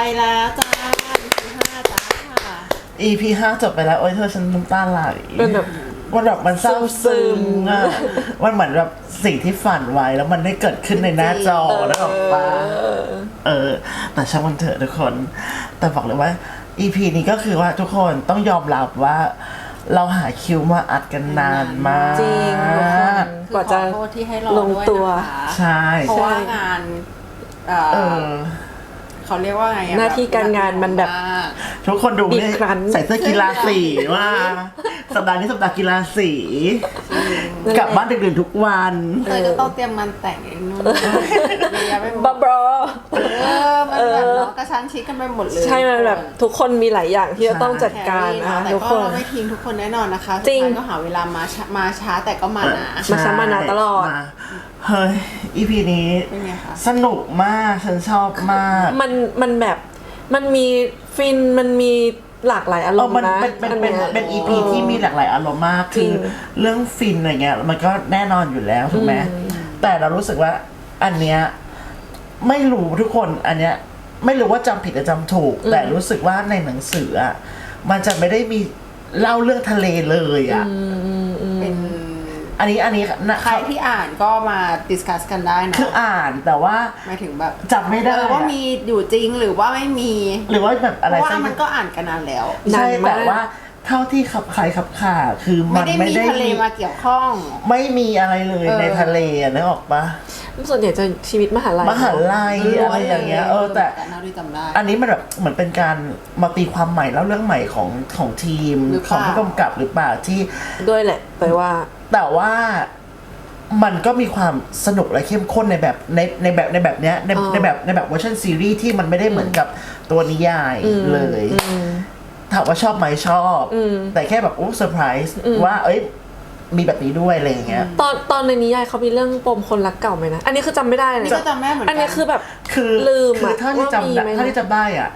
ไปแล้วจ้าที่ห้าจ้าค่ะ EP ห้าจบไปแล้ว โอ้ยเธอฉันน้ำตาไหลเป็นแบบมันแบบมันเศร้าซึซึมมอะมันเหมือนแบบสิ่งที่ฝันไว้แล้วมันได้เกิดขึ้นในหน้าจอแล้วออกมาเออเออ แต่ช่างมันเถอะทุกคน แต่บอกเลยว่า EP นี้ก็คือว่าทุกคนต้องยอมรับว่า เราหาคิวมาอัดกันนานมากจริงทุกคนกว่าจะขอโทษที่ให้รอลงด้วยตัวนะคะใช่เพราะว่างาน เอ่อ เออเขาเรียกว่าไงอะหน้าที่การงานมันแบบมากทุกคนดูอีกนี่ครั้งใส่เสื้อกีฬาสีว่า สัปดาห์นี้สัปดาห์กีฬาสี กลับบ้านดึกๆทุกวันเธอก็ต้องเตรียมงานแต่งเองนู่นเยอะแยะไปหมบัดบรอ เออมันแบบเนาะกระชั้นชิดกันไปหมดเลยใช่มันแบบทุกคนมีหลายอย่างที่จะต้องจัดการนะคะแต่ทุกก็คนเราไม่ทิ้งทุกคนแน่นอนนะคะจริงสุดท้ายก็หาเวลามาช้ามาช้าแต่ก็มานะ มาซ้ำมานาตลอด มาเฮ้ย EP นี้ เป็นไงคะ สนุกมาก ฉันชอบมาก มันมันแบบมันมีฟินมันมี หลากหลายอารเอมอณ์มันนะเป็นเป็นเป็นอัยเป็น EP เออที่มีหลากหลายอารมณ์มากจคืริองเรื่องฟินอะไรเงี้ย มันก็แน่นอนอยู่แล้วถูกไหมแต่เรารู้สึกว่า อันเนี้ยไม่รู้ทุกคนอันเนี้ยไม่รู้ว่าจำผิดหรือจำถูก แต่รู้สึกว่าในหนังสืออะมันจะไม่ได้มีเล่าเรื่องทะเลเลยอะเป็น อันนี้อันนี้นะใครที่อ่านก็มาดิสคัสกันได้นะคืออ่านแต่ว่าหมายถึงแบบจำไม่ได้เออว่าอะมีอยู่จริงหรือว่าไม่มี หรือว่าแบบเพอะไรราะว่าสักมันก็อ่านกันนานแล้วใช่นานมากแต่ว่าเท่าที่ขับขายขับข่าคือไม่มันได้ไม่มีได้ทะเลมาเกี่ยวข้อง ไม่มีอะไรเลยเออในทะเลอะนึกออกปะส่วนใหญ่จะชีวิตมหาลัยมหาลัยอะไรอย่างเงี้ยเออแต่เท่าที่จำได้อันนี้มันแบบเหมือนเป็นการมาตีความใหม่แล้วเรื่องใหม่ของของทีมหรือของเปล่าผู้กำกับหรือเปล่าที่ด้วยแหละแต่ว่า แต่ว่ามันก็มีความสนุกและเข้มข้นในแบบในในแบบในแบบเนี้ยในอ๋อในแบบในแบบเวอร์ชันซีรีส์ที่มันไม่ได้เหมือนกับตัวนิยายเลยถามว่าชอบไหมชอบอืมแต่แค่แบบโอ้เซอร์ไพรส์ว่า เอ้ยมีแบบนี้ด้วยอะไรอย่างเงี้ย ตอนตอนในนิยายเขามีเรื่องปมคนรักเก่าไหมนะ อันนี้คือจำไม่ได้เลยนี่ก็จำไม่เหมือนกันอันนี้คือแบบคือลืมคืออะเท่าที่ว่ามีจำได้ไหมนะเท่าที่จำได้อะ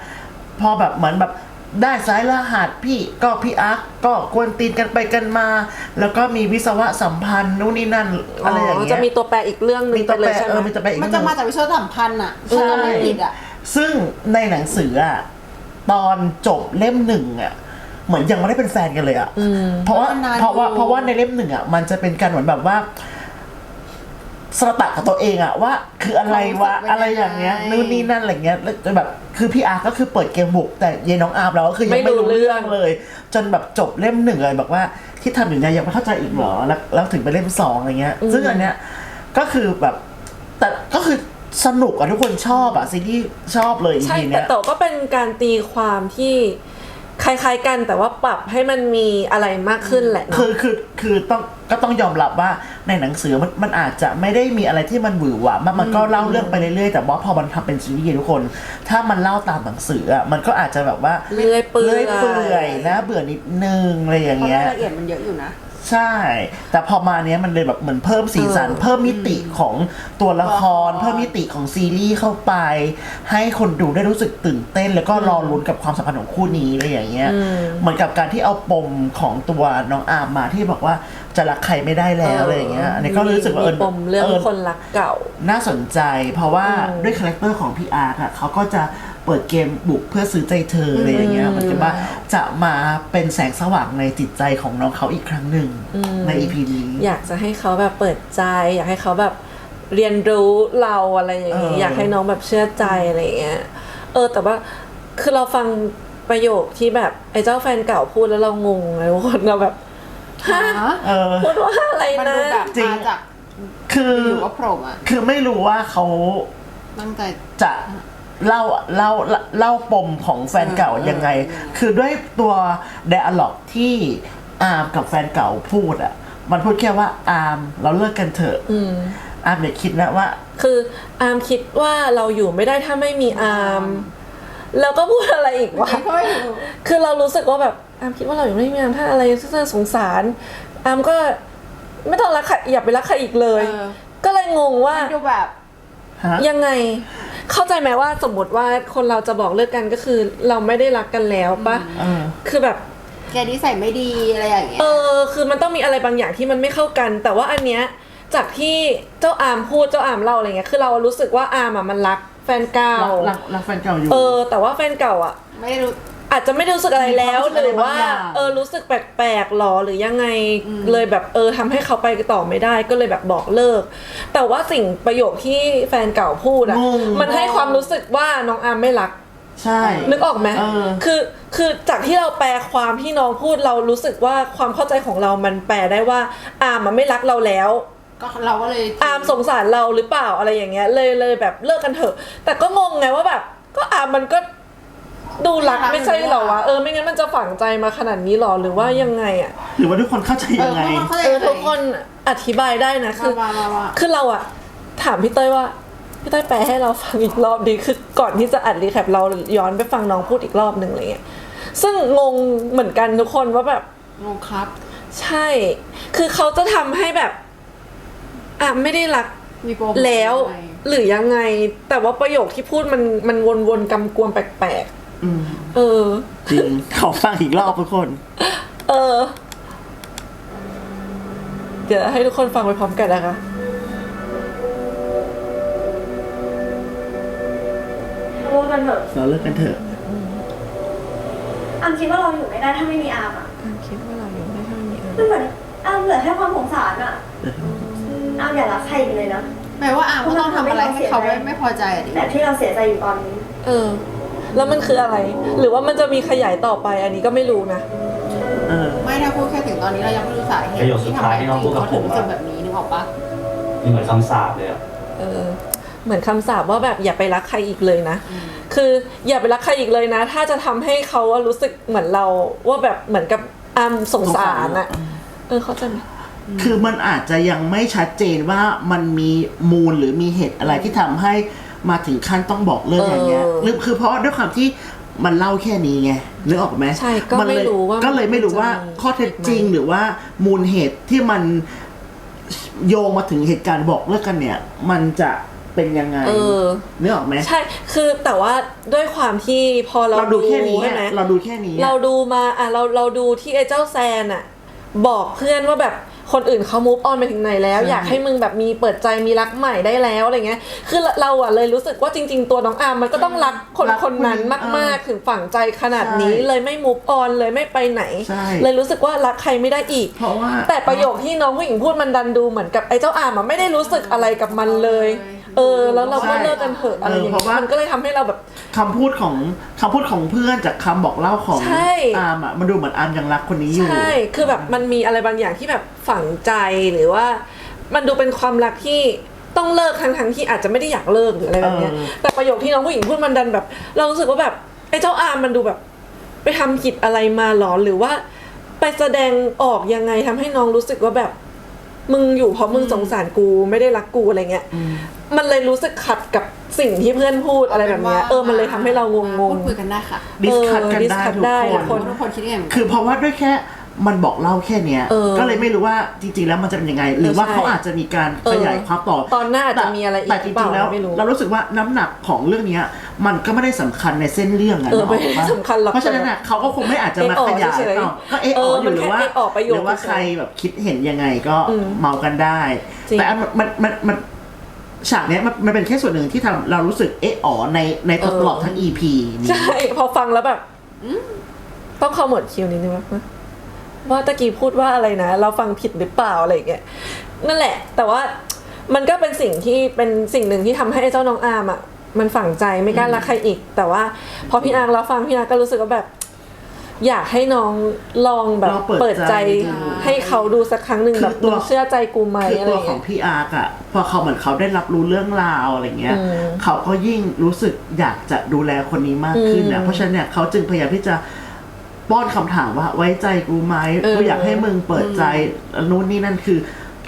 พอแบบเหมือนแบบ ได้สายรหัสพี่ก็พี่อาร์คก็กวนตีนกันไปกันมา แล้วก็มีวิศวะสัมพันธ์นู่นนี่นั่นอะไรอย่างเงี้ยจะมีตัวแปรอีกเรื่องหนึมีงตัวไปเลแปรยใช่ไหเอมอมีตัวแปรอีกมันเรื่จะองหมานึ่งจากวิชวสัมพันธ์อะถ้าจำไม่ผิดอะซึ่งในหนังสืออะตอนจบเล่มหนึ่งอะเหมือนยังไม่ได้เป็นแฟนกันเลยอะเพราะว่ามันนานเพราะว่าอยู่เพราะว่าในเล่มหนึ่งอะมันจะเป็นการเหมือนแบบว่า สระตะกับตัวเองอะว่า คืออะไรวะอะไรอย่างเงี้ยนู่นนี่นั่นอะไรเงี้ยแล้วแบบคือพี่อาร์ก็คือเปิดเกมบุก แต่เยน้องอาร์มเราก็คือยังไม่ไม่รู้รู้เรื่องเรื่องเลย จนแบบจบเล่มหนึ่งเลยบอกว่าที่ทำอย่างเงี้ยยังไม่เข้าใจอีกเหรอแล้วแล้วถึงไปเล่มสองอะไรเงี้ย ซึ่งอันเนี้ยก็คือแบบแต่ก็คือสนุกอะทุกคนชอบอะซีรีส์ชอบเลยอีใช่พีแต่เนี้ย แต่ก็เป็นการตีความที่ คล้ายๆกันแต่ว่าปรับให้มันมีอะไรมากขึ้นแหละคืเนาะอคือคือต้องก็ต้องยอมรับว่าในหนังสือมันมันอาจจะไม่ได้มีอะไรที่มันหวือหวามันมันก็เล่าเรื่องไปเรื่อยๆแต่ว่าพอมันทำเป็นซีรีส์ทุกคน ถ้ามันเล่าตามหนังสืออะมันก็อาจจะแบบว่าเลื่อยเปื่อยเลื่อยเปื่อยนะ เบื่อนิดนึงอะไรอย่างเพราะเงี้ยรายละเอียดมันเยอะอยู่นะ ใช่ แต่พอมาเนี้ยมันเลยแบบเหมือนเพิ่มสีสันเออเพิ่มมิติของตัวละครละคร เพิ่มมิติของซีรีส์เข้าไป ให้คนดูได้รู้สึกตื่นเต้น แล้วก็รอลุ้นกับความสัมพันธ์ของคู่นี้อะไรอย่างเงี้ย เหมือนกับการที่เอาปมของตัวน้องอาร์มมาที่บอกว่าจะรักใครไม่ได้แล้วอะไรอย่างเงี้ย อันนี้ก็รู้สึกว่าเอมีอปมเรื่องเออคนรักเก่า น่าสนใจ เพราะว่าด้วยคาแรคเตอร์ของพี่อาร์ตอะเขาก็จะ เปิดเกมบุกเพื่อซื้อใจเธออะไรอย่างเงี้ยมันจะว่าจะมาเป็นแสงสว่างในจิตใจของน้องเขาอีกครั้งหนึ่งในอีพีนี้ อยากจะให้เขาแบบเปิดใจ อยากให้เขาแบบเรียนรู้เราอะไรอย่างเงี้ยเออออยากให้น้องแบบเชื่อใจอะไรอย่างเงี้ยเออแต่ว่าคือเราฟังประโยคที่แบบไอ้เจ้าแฟนเก่าพูดแล้วเรางงเลยทุกคนเราแบบฮะเออพูดว่าอะไรมันนะดูแบบจริงมาจากคืออยู่ว่าโผล่อะคือไม่รู้ว่าเขาตั้งใจจะ เล่าเล่าเล่าปมของแฟนเก่าเออยังไงเออคือด้วยตัวไดอะล็อกที่อาร์มกับแฟนเก่าพูดอะมันพูดแค่ว่าอาร์มเราเลิกกันเถอะอาร์มเนี่ยคิดนะว่า คืออาร์มคิดว่าเราอยู่ไม่ได้ถ้าไม่มีอาร์มแล้วก็พูดอะไรอีกวะไม่ค่อยรู้คือเรารู้สึกว่าแบบอาร์มคิดว่าเราอยู่ไม่มีอาร์มถ้าอะไรน่าสงสารอาร์มก็ไม่ต้องรักใครอย่าไปรักใครอีกเลยเออก็เลยงงว่ามันดูแบบฮะยังไง เข้าใจไหมว่าสมมติว่าคนเราจะบอกเลิกกันก็คือ เราไม่ได้รักกันแล้วปะเออคือแบบแกนิสัยไม่ดีอะไรอย่างเงี้ย เออ คือมันต้องมีอะไรบางอย่างที่มันไม่เข้ากัน แต่ว่าอันเนี้ยจากที่เจ้าอาร์มพูดเจ้าอาร์มเล่าอะไรเงี้ย คือเรารู้สึกว่าอาร์มอะมันรักแฟนเก่ารักรักรักแฟนเก่าอยู่ เออ แต่ว่าแฟนเก่าอะ ไม่รู้ อาจจะไม่ได้รู้สึกอะไรแล้วมีความรู้สึกหรือว่าอะไรบางอย่างเออรู้สึกแปลกๆหรอหรือยังไงเลยแบบเออทำให้เขาไปต่อไม่ได้ก็เลยแบบบอกเลิก แต่ว่าสิ่งประโยคที่แฟนเก่าพูดอะงง มันให้ความรู้สึกว่าน้องอาร์มไม่รัก ใช่ นึกออกไหมเออ คือ คือจากที่เราแปลความที่น้องพูดเรารู้สึกว่าความเข้าใจของเรามันแปลได้ว่าอาร์มมันไม่รักเราแล้ว ก็เราก็เลยอาร์มสงสารเราหรือเปล่าอะไรอย่างเงี้ย เลยเลยแบบเลิกกันเถอะ แต่ก็งงไงว่าแบบ ก็อาร์มมันก็ ดูรักไม่ใช่เหรอวะเออไม่งั้นมันจะฝังใจมาขนาดนี้หรอหรือว่ายังไงอะหรือว่าทุกคนเข้าใจเอยัองไงเขาใจเออทุกคนอธิบายได้นะคือมามามาคือเราอะถามพี่เต้ยว่าพี่เต้ยแปลให้เราฟังอีกรอบดีคือก่อนที่จะอัดรีแคปเราย้อนไปฟังน้องพูดอีกรอบหนึ่งอะไรเงี้ยซึ่งงงเหมือนกันทุกคนว่าแบบงงครับ ใช่ คือเขาจะทำให้แบบอะไม่ได้รักมีโปรโมทแล้วอะไรหรือยังไง แต่ว่าประโยคที่พูดมันมันวนๆกำกวมแปลกอืมๆ เออ จริง ขอฟังอีกรอบทุกคน เออ เดี๋ยวให้ทุกคนฟังไปพร้อมกันนะคะ รู้กันเถอะเราเลิกกันเถอะ อามคิดว่าเราอยู่ไม่ได้ถ้าไม่มีอามอะอามคิดว่าเราอยู่ไม่ได้มีเออมันเหมือนอามเหลือแค่ความสงสารอะอามอย่ารักใครอีกเลยนะแปลว่าอาร์มก็ต้องทำอะไรให้เขาไม่ไม่พอใจอะดิแต่ที่เราเสียใจอยู่ตอนนี้ เออ แล้วมันคืออะไร หรือว่ามันจะมีขยายต่อไปอันนี้ก็ไม่รู้นะ เออไม่ถ้าพูดแค่ถึงตอนนี้เรายังไม่รู้สาเหปตุระโยคสุที่ดทำท้ายให้ที่น้องพูดกับเขาถึงผมรู้อะสึกแบบนี้นึกออกปะนี่เหมือนคำสาปเลยอะเออ เหมือนคำสาปว่าแบบอย่าไปรักใครอีกเลยนะคืออย่าไปรักใครอีกเลยนะ ถ้าจะทำให้เขาอะรู้สึกเหมือนเราว่าแบบเหมือนกับอามสงสารอะเออเขาใจไหม คือมันอาจจะยังไม่ชัดเจนว่ามันมีมูลหรือมีเหตุอะไรที่ทำให้ มาถึงขั้นต้องบอกเลิกอย่างเงี้ยหรือคือเพราะด้วยความที่มันเล่าแค่นี้ไงนึกออกไหมใช่ก็นไม่เลยรู้ว่าก็เลยไม่รู้ว่าจะมีข้อเท็จจริงอีกไหม หรือว่ามูลเหตุที่มันโยงมาถึงเหตุการณ์บอกเลิกกันเนี่ย มันจะเป็นยังไงเออ นึกออกไหม ใช่ คือแต่ว่าด้วยความที่พอเราเราดูแค่นี้ใช่ไหมอะเราดูแค่นี้อะ เราดูมาอะเราเราดูที่ไอ้เจ้าแซนอะบอกเพื่อนว่าแบบ คนอื่นเขา move on ไปถึงไหนแล้วใช่อยากให้มึงแบบมีเปิดใจมีรักใหม่ได้แล้วอะไรเงี้ย คือเราอะเลยรู้สึกว่าจริง ๆ ตัวน้องอาร์มมันก็ต้องรักคนรักคนนั้นคนนี้มากเออๆถึงฝังใจขนาดนี้ใช่เลยไม่ move on เลยไม่ไปไหนใช่เลยรู้สึกว่ารักใครไม่ได้อีก เพราะว่าแต่ประโยคที่น้องผู้หญิงพูดมันดันดูเหมือนกับไอ้เจ้าอาร์มอะไม่ได้รู้สึกอะไรกับมันเลย เออ แล้วเราก็เลิกกันเถอะอะไรอย่างเออเพเงี้ราะว่ายมันก็เลยทำให้เราแบบ คำพูดของคำพูดของเพื่อนจากคำบอกเล่าของใช่ อาร์มอะมันดูเหมือนอาร์มยังรักคนนี้อยู่ ใช่ คือแบบมันมีอะไรบางอย่างที่แบบฝังใจหรือว่า มันดูเป็นความรักที่ต้องเลิกทั้งทั้งๆที่อาจจะไม่ได้อยากเลิกหรืออะไรแบบเนี้ย เออ แต่ประโยคที่น้องผู้หญิงพูดมันดันแบบ เรารู้สึกว่าแบบไอ้เจ้าอาร์มมันดูแบบ ไปทำผิดอะไรมาหรอหรือว่า ไปแสดงออกยังไงทำให้น้องรู้สึกว่าแบบ มึงอยู่เพราะมึงสงสารกูไม่ได้รักกูอะไรเงี้ย มันเลยรู้สึกขัดกับสิ่งที่เพื่อนพูดอะไรแบบเนี้ยเออมันเลยทำให้เรางงพูดงคุยกันได้ค่ะดิสคัทกันเออได้ discuss ทุกได้คทุนกคนทุกคนคิดยังไงเหมือนกันคือเพราะว่าด้วยแค่ มันบอกเล่าแค่เนี้ย เออก็เลยไม่รู้ว่าจริง ๆ แล้วมันจะเป็นยังไง หรือว่าใช่เขาอาจจะมีการเออขยายความต่อตอนหน้าอาจจะมีอะไรอีกแต่จหรือเปล่าริงๆแล้ว ไม่รู้เรารู้สึกว่าน้ำหนักของเรื่องเนี้ยมันก็ไม่ได้สำคัญในเส้นเรื่องอะเออนึกไม่กปะสำคัญหรอกเพราะฉะนั้นน่ะเขาก็คงไม่อาจจะมาเอะขอ๋อยายเฉยๆต่อก็เอะเออ๋อออยู่หรือว่ามันแค่เอะอ๋อประโยคหรือว่าเฉยๆใครแบบคิดเห็นยังไงก็อืมเมากันได้ จริง แต่อันมันมันมันฉากเนี้ยมันมันเป็นแค่ส่วนหนึ่งที่ทำเรารู้สึกเอะอ๋อในในตลอดทั้ง EP นี้ ใช่ พอฟังแล้วแบบต้องเข้าหมวดคิวนิดนึงว่า ว่าตะกี้พูดว่าอะไรนะ เราฟังผิดหรือเปล่าอะไรอย่างเงี้ยนั่นแหละ แต่ว่ามันก็เป็นสิ่งที่เป็นสิ่งหนึ่งที่ทำให้เจ้าน้องอาร์มอะมันฝังใจไม่กล้ารักใครอีก แต่ว่าพอพี่อาร์มเราฟังพี่อาร์ก็รู้สึกว่าแบบ อยากให้น้องลองแบบลองเปิดเปิดใจใจดูให้เขาดูสักครั้งหนึ่งคือแบบตัวมึงเชื่อใจกูไหมคืออะไรตัวอย่างขอเงี้งยพี่อาร์กอะพอเขาเหมือนเขาได้รับรู้เรื่องราวอะไรเงี้ยอืมเขาก็ยิ่งรู้สึกอยากจะดูแลคนนี้มากขึ้นนะอืมเพราะฉะนั้นเนี่ยเขาจึงพยายามที่จะ ป้อนคำถามว่าไว้ใจกูไหมเออ กูอยากให้มึงเปิดใจนู่นนี่นั่นคือ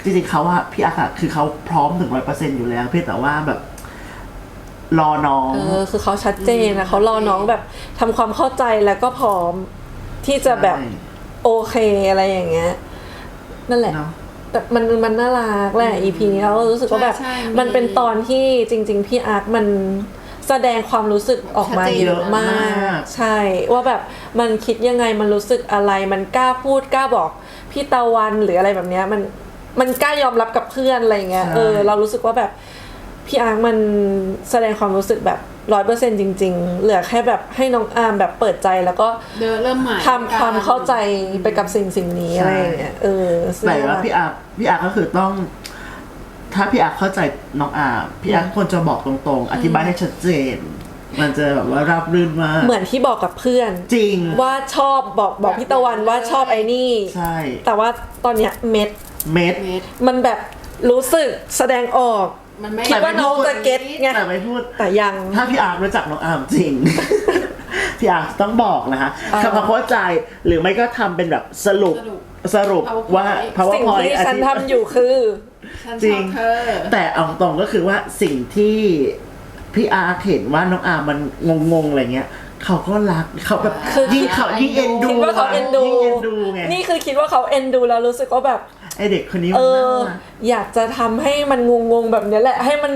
จริงๆเขาว่าพี่อาร์กอะคือเขาพร้อมถึงร้อยเปอร์เซ็นต์อยู่แล้ว เพียงแต่ว่าแบบ รอน้อง เออคือเขาชัดเจนนะเขารอน้องแบบทำความเข้าใจแล้วก็พร้อมที่จะแบบใช่โอเคอะไรอย่างเงี้ยนั่นแหละ เนาะแต่มันมันน่ารักแหละ EP นี้เรารู้สึกว่าแบบ ใช่ใช่มันเป็นตอนที่จริง ๆ พี่อาร์ตมัน แสดงความรู้สึกออกมาชัดเจนเยอะมาก ใช่ ว่าแบบมันคิดยังไงมันรู้สึกอะไร มันกล้าพูดกล้าบอกพี่ตะวันหรืออะไรแบบเนี้ยมันมันกล้ายอมรับกับเพื่อนอะไรอย่างเงี้ยใช่เออเรารู้สึกว่าแบบพี่อาร์คมันแสดงความรู้สึกแบบร้อยเปอร์เซ็นจริง ๆ เหลือแค่แบบให้น้องอาร์มแบบเปิดใจแล้วก็เดินเริ่มใหม่ทำความเข้าใจไปกับสิ่งสิ่งนี้ใช่อะไรอย่างเงี้ยเออซึ่งแต่ว่าพี่อาร์พี่อาร์ก็คือต้อง ถ้าพี่อาร์เข้าใจน้องอาร์พี่อาร์ควรจะบอกตรงๆ อธิบายให้ชัดเจน มันจะแบบว่าราบรื่นมากเหมือนที่บอกกับเพื่อน จริง ว่าชอบบอกบอกพี่ตะวันว่าชอบไอ้นี่ ใช่ แต่ว่าตอนเนี้ยเม็ด เม็ดเม็ดมันแบบรู้สึกแสดงออกมันไม่คิดว่าน้องจะเก็ตไงแต่ไม่พูดแต่ยังถ้าพี่อาร์รู้จักน้องอาร์มจริง พี่อาร์ต้องบอกนะคะเออคำความเข้าใจหรือไม่ก็ทำเป็นแบบสรุปสรุปสรุป PowerPoint ว่าสิ่ง powerpoint ที่ฉันอธิทำอยู่คือ ฉันจชริอง บเธอ แต่เอาตรงก็คือว่าสิ่งที่พี่อาร์เห็นว่าน้องอาร์มันงงๆอะไรเงี้ยเขาก็รักเขาแบบคือยิ่งเขายิ่งเอ็นดูคิดว่าเขาเอ็นดู ยิ่งเอ็นดูไงนี่คือคิดว่าเขาเอ็นดูแล้วรู้สึกว่าแบบ ไอเด็กคนนี้เอมันอ น่ารัก อยากจะทำให้มันงงๆแบบเนี้ยแหละ ให้มัน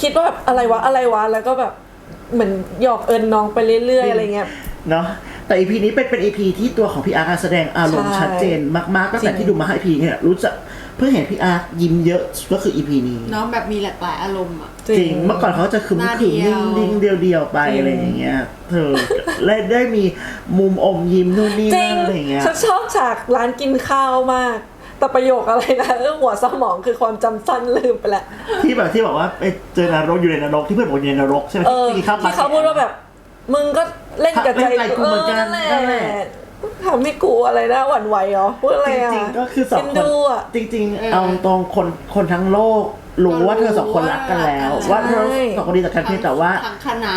คิดว่าแบบอะไรวะอะไรวะ แล้วก็แบบเหมือนหยอกเอิญน้องไปเรื่อยๆอะไรเงี้ย เนาะ แต่อีพีนี้เป็นเป็นอีพีที่ตัวของพี่อาร์แสดงอารมณ์ใช่ชัดเจนมากๆตั้งแต่จริง ที่ดูมาให้อีพีเนี่ยรู้จักเพิ่งเห็นพี่อาร์ยิ้มเยอะก็คืออีพีนี้น้องแบบมีหลากหลายอารมณ์อะ จริง เมื่อก่อนเขาจะคึมหน้าคึมเดีนิ่ยวงนิ่งเดียวเดียวๆไปอะไรอย่างเงี้ย เธอ และได้มีมุมอมยิ้มนู่นนี่จรินั่งนอะไรอย่างเงี้ย ฉันชอบฉากร้านกินข้าวมาก แต่ประโยคอะไรนะเออหัวสมองคือความจำสั้นลืมไปแล้วที่แบบที่บอกว่าไปเจอนรกอยู่ในนรกที่เพื่อนบอกอยู่ในนรกใช่ไหมเออที่เข้ามาที่เขาพูดว่าแบบ มึงก็เล่นกับใจเล่นใจกูเหมือนกันแหนั่นแหละละทำให้กูอะไรนะหวั่นไหวเหรอพูดอะไรจอะริงๆก็คือสองเอ็นคนดูอะจริงเออๆเอาตรงคนคนทั้งโลกรู้ว่าก็รู้เธอสองคนรักกันแล้วว่าว่าเธอสองคนดีต่อกันเพียงแต่ว่าทั้งคณะ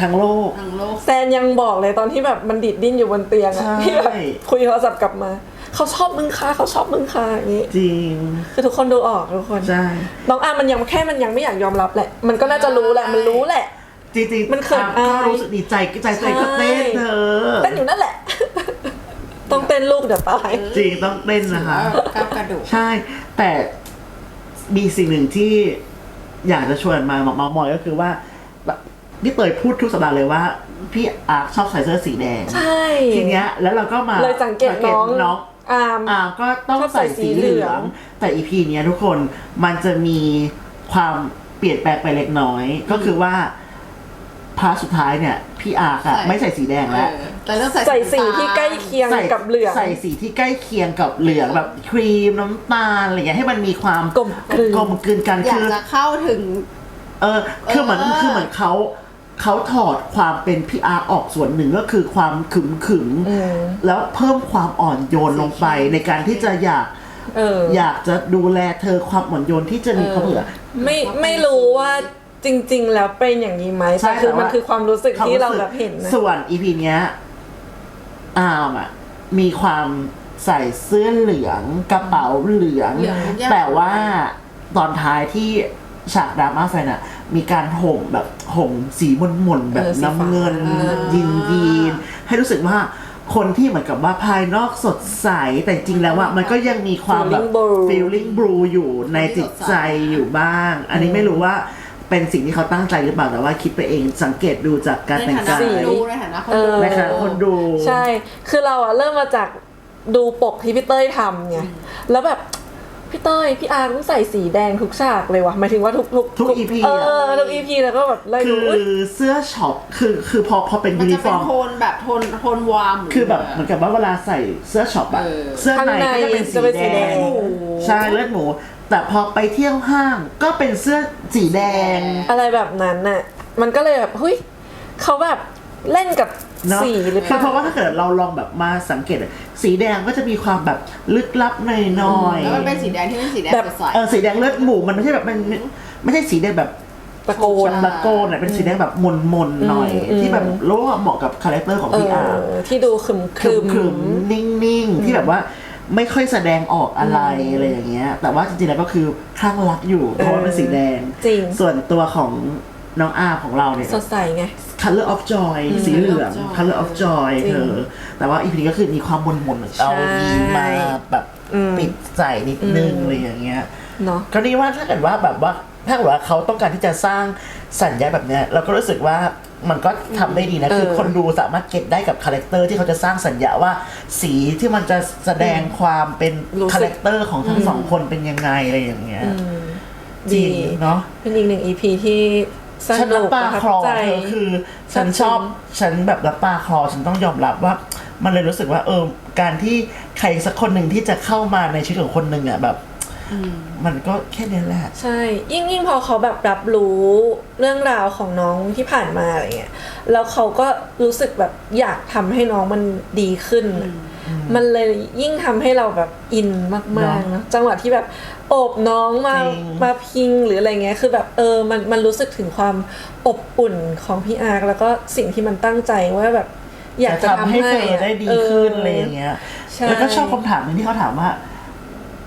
ทั้งโลกทั้งโลกแซนยังบอกเลยตอนที่แบบมันดิดดิ้นอยู่บนเตียงอะใช่ที่แบบคุยโทรศัพท์กลับมา เขาชอบมึงค่ะเขาชอบมึงค่ะอย่างนี้จริง คือทุกคนดูออกทุกคนใช่น้องอาร์มมันยังแค่มันยังไม่อยากยอมรับแหละ มันก็น่าจะรู้แหละมันรู้แหละ จริงๆมันเขินอะก็อายรู้สึกดีใจใจตัวเองก็เต้นเธอเต้นอยู่นั่นแหละ ต้องเต้นลูกเดี๋ยวตาย จริงต้องเต้นนะคะ ก้าวกระโดดใช่ แต่มีสิ่งหนึ่งที่อยากจะชวนมาเมามอยก็คือว่าแบบพี่เตยพูดทุกสัปดาห์เลยว่า พี่อาร์คชอบใส่เสื้อสีแดง ใช่ ทีเนี้ยแล้วเราก็มาเลยสังเกตน้องน้องอาร์มอาร์มก็ต้องชอบใส่ใส่สีสีเหเหลืลือองงแต่อีพีเนี้ยทุกคนมันจะมีความเปลี่ยนแปลงไปเล็กน้อย ก็คือว่า พาร์ทสุดท้ายเนี่ยพี่อาร์คอะใส่ ไม่ใส่สีแดงแล้ว เออแต่เรื่องใส่ใส่สีน้ำตาลที่ใกล้เคียงใส่กับเหลือง ใส่สีที่ใกล้เคียงกับเหลืองแบบครีมน้ำตาลอะไรอย่างเงี้ยให้มันมีความกลมกลืน กลมกลืนกันอยาคืกอ จะเข้าถึง เออคือเหมือนเออ คือเหมือนเขาเขาถอดความเป็นพี่อาร์ออกส่วนหนึ่งก็คือความขึมขึมๆอืมแล้วเพิ่มความอ่อนโยนลงไปในการที่จะอยากเอออยากจะดูแลเธอความอ่อนโยนที่จะมีเขามเหลือ ไม่ไม่รู้ว่า จริง ๆ แล้วเป็นอย่างนี้ไหมใช่แต่คือแต่ว่ามันคือความรู้สึกที่เราควมแบบเห็นนะ ส่วนอีพีเนี้ยอาร์มอะ มีความใส่เสื้อเหลืองกระเป๋าเหลือง เหลืองทุกอย่างแต่ว่าตอนท้ายที่ฉากดราม่าแฟนอะ มีการห่มแบบห่มสีมนมนๆแบบเออสีฟ้า น้ำเงินเออยีนยีนให้รู้สึกว่าคนที่เหมือนกับว่าภายนอกสดใส แต่จริงแล้วว่ามันก็ยังมีความแบบ Feeling blue feeling blue อยู่ในจิตใจอยู่บ้าง อันนี้ไม่รู้ว่า เป็นสิ่งที่เขาตั้งใจหรือเปล่าแต่ว่าคิดไปเองสังเกตดูจากการในแต่งฐานะกาคยนดูในฐานะคนเอดูอในขณะคนดู ใช่ คือเราอะเริ่มมาจากดูปกที่พี่เต้ยทำไง แล้วแบบพี่เต้ยพี่อาร์ต้องใส่สีแดงทุกฉากเลยวะหมายถึงว่าทุกทุกทุก EP เออะ อทุกอีพีแล้วก็แบบไล่คืดูออุ๊ยเสื้อช็อปคือคือพอพอเป็นมันยูนิจะฟเป็อนร์ม โทนแบบโทนโทนวาร์มคือแบบเหมือนกับว่าเวลาใส่เสื้อช็อปอะเออ เสื้อในก็จะเป็นข้างในจะเป็นสีสีแดแดงง ใช่เลือดหมู แต่พอไปเที่ยวห้างก็เป็นเสื้อสีแดง อะไรแบบนั้นน่ะ มันก็เลยแบบเฮ้ยเขาแบบเล่นกับเนาะสีหรือเปคือล่า เพราะว่าถ้าเกิดเราลองแบบมาสังเกตอะสีแดงก็จะมีความแบบลึกลับหน่อยๆแล้วมันเป็นสีแดงที่เป็นสีแดงแบบสดใสเออสีแดงเลือดหมูมันไม่ใช่แบบมันไม่ไม่ใช่สีแดงแบบตะโกนใช่ตะโกนอะเป็นสีแดงแบบมนมนๆหน่อยอืมที่แบบรู้ว่าเหมาะกับคาแรคเตอร์ของเอพี่อาร์อที่ดูขึมขขึรึมมขรึมนิ่งนิ่งๆ ที่แบบว่า ไม่ค่อยแสดงออกอะไรอะไรอย่างเงี้ย แต่ว่าจริงๆแล้วก็คือข้างรักอยู่เพราะว่าเป็นสีแดง จริง ส่วนตัวของน้องอาของเราเนี่ย สดใสไง color of joy สีเหลือง color of joy จริงเธอ แต่ว่าอีพีนี้ก็คือมีความมนมนๆเอาใช่ยีมาแบบอืมปิดใส่นิดนึงอืมอะไรอย่างเงี้ย เนาะก็นี่ว่าถ้าเกิดว่าแบบว่า ถ้าเกิดว่าเขาต้องการที่จะสร้างสัญญาแบบเนี้ยเราก็รู้สึกว่ามันก็ทำได้ดีนะเออคือคนดูสามารถเก็ตได้กับคาแรคเตอร์ที่เขาจะสร้างสัญญาว่า สีที่มันจะแสดงความเป็นรู้สึกคาแรคเตอร์ของทั้งสองคนเป็นยังไงอะไรอย่างเงี้ยอืมจริดีงเนาะเป็นอีกหนึ่ง EP ที่สฉันนุกน้ำตาประทัคบลอใจเธอคือ ฉันชอบฉันแบบน้ำตาคลอฉันต้องยอมรับว่า มันเลยรู้สึกว่าเออการที่ใครสักคนหนึ่งที่จะเข้ามาในชีวิตของคนหนึ่งอะแบบ มันก็แค่นี้แหละ ใช่ ยิ่งยิ่งพอเขาแบบรับรู้เรื่องราวของน้องที่ผ่านมาอะไรเงี้ย แล้วเขาก็รู้สึกแบบอยากทำให้น้องมันดีขึ้น มันเลยยิ่งทำให้เราแบบอินมากๆเนอะเนอะจังหวะที่แบบโอบน้องมาจริงมาพิงหรืออะไรเงี้ย คือแบบเออ มันมันรู้สึกถึงความอบอุ่นของพี่อาร์คแล้วก็สิ่งที่มันตั้งใจว่าแบบอยากจะทำให้ให้เธอได้ดีขึ้นอะไรอย่างเงี้ยใช่แล้วก็ชอบคำถามหนึงที่เขาถามว่า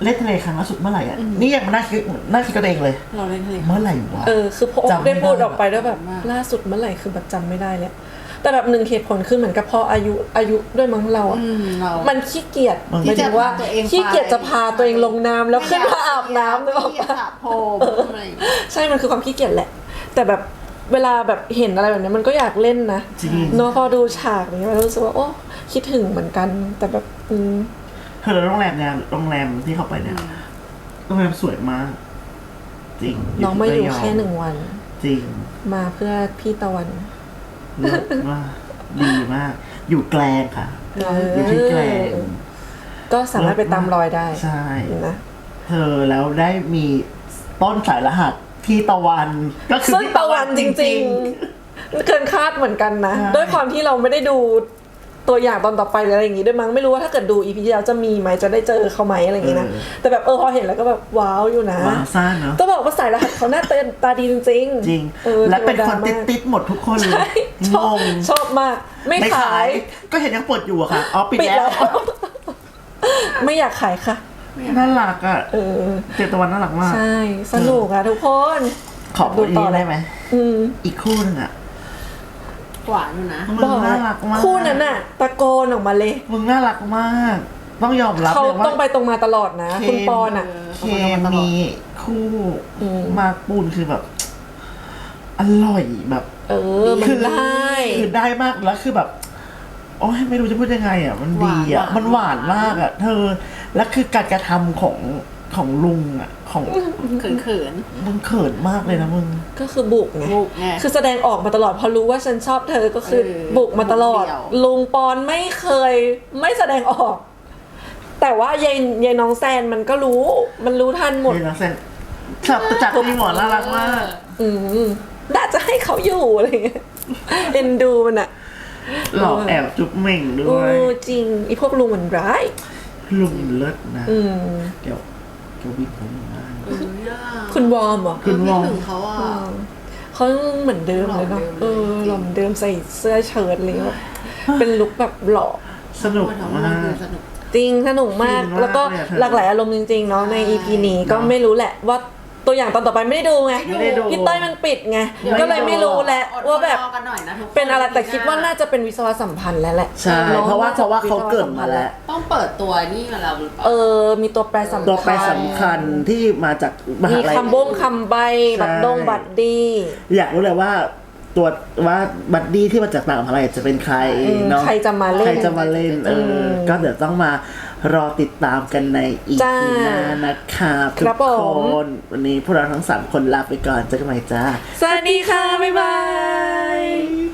เล่นทะเลครั้งล่าสุดเมื่อไหร่อะ นี่ยังน่าคิดน่าคิดกันเองเลย เราเล่นทะเลเมื่อไหร่วะ เออ คือพอจำไม่ได้พูดได้ออกไปด้วยแบบมากล่าสุดเมื่อไหร่คือแบบจำไม่ได้เลยแต่แบบหนึ่งเหตุผลคือเหมือนกับพออายุอายุด้วยมั้งเราอะอืมเรามันขี้เกียจมันหมายถึงว่าที่จะพาตัวเองไปขี้เกียจจะพาตัวเองลงน้ำแล้วขึ้นมาอาบน้ำนึกออกไม่ยาปะสระผมอะไรอย่างเงี้ยใช่ มันคือความขี้เกียจแหละ แต่แบบเวลาแบบเห็นอะไรแบบนี้มันก็อยากเล่นนะจริงเนอะพอดูฉากนี้มันรู้สึกว่าโอ้คิดถึงเหมือนกัน แต่แบบอืม เธอโรงแรมเนี่ยโรงแรมที่เขาไปเนี่ยโรงแรมสวยมาก จริงน้องมาอยู่ระแค่หนึ่งวัน จริง มาเพื่อพี่ตะวันเลิศมากดีมาก อยู่แกลงค่ะเอออยู่ที่แกลงก็สามารถไปตามรอยได้ใช่นะเธอแล้วได้มีต้นสายรหัสพี่ตะวันก็คือซึ่งพี่ตะวันจริง ๆ เกินคาดเหมือนกันนะใช่ด้วยความที่เราไม่ได้ดู ตัวอย่างตอนต่อไปหรืออะไรอย่างงี้ด้วยมั้งไม่รู้ว่าถ้าเกิดดูอีพีที่แล้วจะมีไหมจะได้เจอเขาไหมอะไรอย่างงี้นะแต่แบบเออพอเห็นแล้วก็แบบว้าวอยู่นะว้าวซ่าเนอะต้องบอกว่าสายรหัสเขาหน้าตาตาดีจริงๆจริงออและเป็นคนธรรมติดดามากติดๆหมดทุกคนเลยใช่ชงอบงชอบมากไม่ไม่ขาขายยก็เห็นยังเปิดอยู่อะค่ะอ๋อปิดปิดแล้แล้ววไม่อยากขายค่ะน่ารักอะเออเจตะวันน่ารักมาก ใช่ สนุกอะทุกคน ขอบดูคุณต่อได้ไหมอืมอีกคู่หนึงอะ หวานอยู่นะ มึงบอกน่ารักมากคู่นั้นน่ะ ตะโกนออกมาเลยมึงน่ารักมาก ต้องยอมรับเขาเลยว่าต้องไปตรงมาตลอดนะเคคุณปอนอะ เคมีคู่อืม มากปูนคือแบบ อร่อยแบบ เออ มันได้ คือได้มากแล้วคือแบบ โอ้ยไม่รู้จะพูดยังไงอะ มันดีอะ หวานมันหวานมากอะ เธอ แล้วคือการกระทำของ ของลุงอะ ของเขินเขินมึงเขินมากเลยนะมึง ก็คือบุกไงบุกไง คือแสดงออกมาตลอดพอรู้ว่าฉันชอบเธอก็คือเออบุกมาตลอด บุกเดี่ยว ลุงปอนไม่เคยไม่แสดงออก แต่ว่ายายยายน้องแซนมันก็รู้ มันรู้ทันหมด นี่นะเซนจับจับมีหมอนน่ารักมาก อืมน่าจะให้เขาอยู่อะไรเงี้ยเอ็นดูมันอะหลอกแอบจุ๊บเหม่งด้โอ้วย จริงไอีพวกลุงมันร้าย ลุงเลิศนะ อืม เดี๋ยว เดี๋ยววิ่งผมมาเออยากคุณวอร์มเหรอคุณวอร์มเคิดถึงเขาอะเขาเหมือนเดิมเลยเนาะหล่อเดิมเอเลยอหล่อเหมือนเดิมใส่เสื้อเชิ้ตอะไรเลยเป็นลุคแบบหล่อสนุกทั้งมาวันกคือสนุกจริงสนุกมากฟินมากแล้วก็เลยอะเธอหลากหลายอารมณ์จริงๆเนาะในใช่ EP นี้ก็เนอะไม่รู้แหละว่า ตัวอย่างตอนต่อไปไม่ได้ดูไงไม่ได้ดู พี่เต้ยมันปิดไงเดี๋ยวก็เลยไม่รู้แหละอดว่าแบบรอกันหน่อยนะทุกคนเป็นอะไรแต่คิดว่าน่าจะเป็นวิศวสัมพันธ์แล้วแหละใช่นอเพราะว่าเพราะว่าเขาน่จะเกิดมาแล้ว ต้องเปิดตัวนี่มาแล้วหรือเปล่า เออมีตัวแปรสำคัญตัวแปรสำคัญที่มาจากมหามีลัย คำบงคำใบใช่ บัตรดงบัตรดี อยากรู้เลยว่าตัวว่าบัดดี้ที่มาจากต่างมหาลัยจะเป็นใครอืมเนาะใครจะมาเล่นใครจะมาเล่นเอออม ก็เดี๋ยวต้องมา รอติดตามกันในอีจ้าพีหน้านะครับทุครักบผคมนวันนี้พวกเราทั้งสามคนลาไปก่อนเจอกันใหม่จ้า สวัสดีค่ะ บ๊ายบาย